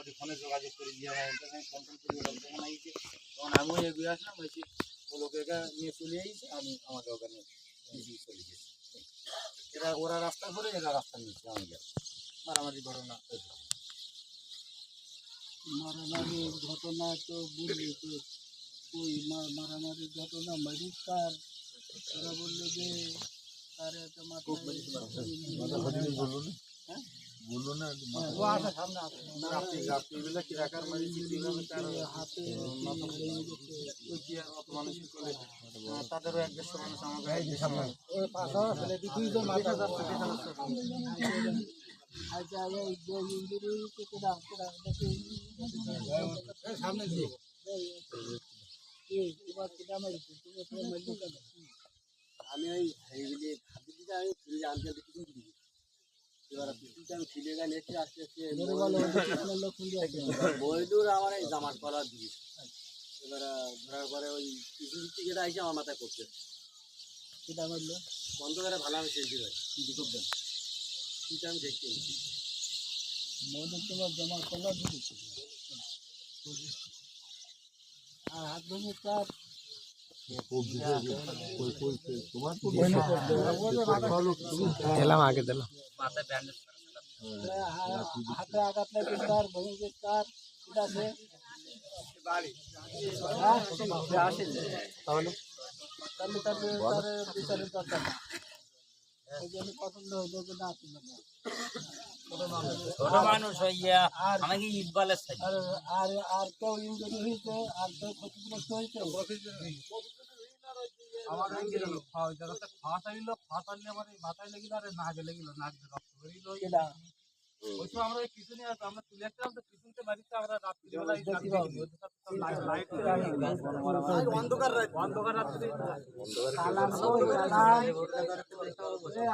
মোটামুটি ফোনে যোগাযোগ করে দিয়ে আমার ইন্টারনেট কন্ট্রোল করে ওরা যখন আইছে। তখন আমিও এগিয়ে আসলাম হয়েছি ও লোকেকে নিয়ে চলে আইছে আমি চলে গেছি। এরা ওরা রাস্তা করে এরা রাস্তা আমি গেলাম মারামারি ঘটনা। মারামারির ঘটনা তো বুঝলি তো ওই মারামারির ঘটনা মারিস কার? ওরা বলল যে তার একটা হ্যাঁ? ও আসে সামনে রাত্রিবেলা কি রাখার মারিছি কীভাবে তার হাতে অত মানুষ করে? তাদেরও এক দেড়শো মানুষ ওই দি দুইজন মাথা যাচ্ছে আচ্ছা আচ্ছা ইঞ্জুরি ডাক্তার সামনে দিয়ে আমি ওই দিতে আমি ফ্রিজে আনতে টিফিনটা আমি গেলে আস্তে আস্তে বৈদুর আমার এই জামার কলার এবার ধরার পরে ওই যেটা আইসে আমার মাথায় করছে বন্ধ করে ভালো আমি চেঞ্জ ভাই কি করবেন কিন্তু আমি দেখছি। তোমার জমা আর হাত ভেঙে তার দিলাম আগে দিলাম মাথায় ব্যান্ডেজ হাতে আঘাত লাগে তার ভেঙে গেছে তার ঠিক আছে বাড়ি হ্যাঁ? তাহলে তাহলে তার তার বিচারের দরকার না ওই জন্য পছন্দ হইল যে না তুমি না। ছোট মানুষ হইয়া আর আমাকে ইকবালের সাথে আর আর আর কেউ ইঞ্জুরি হয়েছে আর কেউ ক্ষতিগ্রস্ত হয়েছে আমার ওই জায়গাতে ফাঁস আনলে আমার এই মাথায় লেগিল আর নাকে লেগিল নাক দিয়ে রক্ত বেরিল ওই সময় আমরা ওই পিছনে আছি, আমরা তুলে আসছিলাম তো বাড়িতে আমরা রাত্রিবেলা রাত্রি বাবু। দেখিনি। ওদের সাথে সব লাইট- লাইট অন্ধকার রাত অন্ধকার রাত্রি।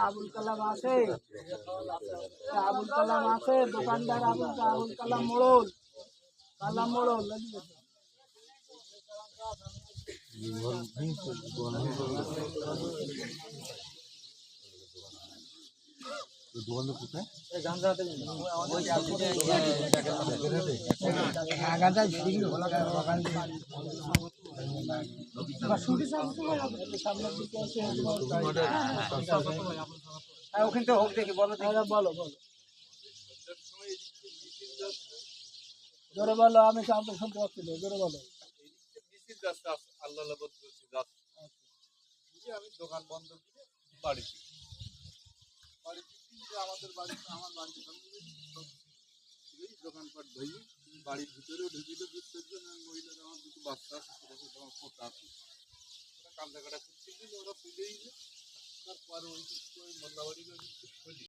আবুল কালাম আছে। আবুল কালাম আছে। দোকানদার আবুল আবুল কালাম মোড়ল। কালাম মোড়ল। গেছে। সামনের ওখান হোক দেখি বলো বলো বলো জোরে বলো আমি শুনতে পাচ্ছি জোরে বলো মিছিল যাচ্ছে আল্লাহ লাবত বলছি যাচ্ছে আমি দোকান বন্ধ করে গিয়ে যে আমাদের বাড়িতে, আমার বাড়ির সামনে দোকানপাট ধুই বাড়ির ভিতরেও ঢুকিল দুজন মহিলারা আমার দুটো বাচ্চা আছে, ছোটো ছোটো, আমার পোতা আছে। ওরা কান্দা কাটা ওরা তুলেই তারপরে ওই ওই মোল্লাবাড়ি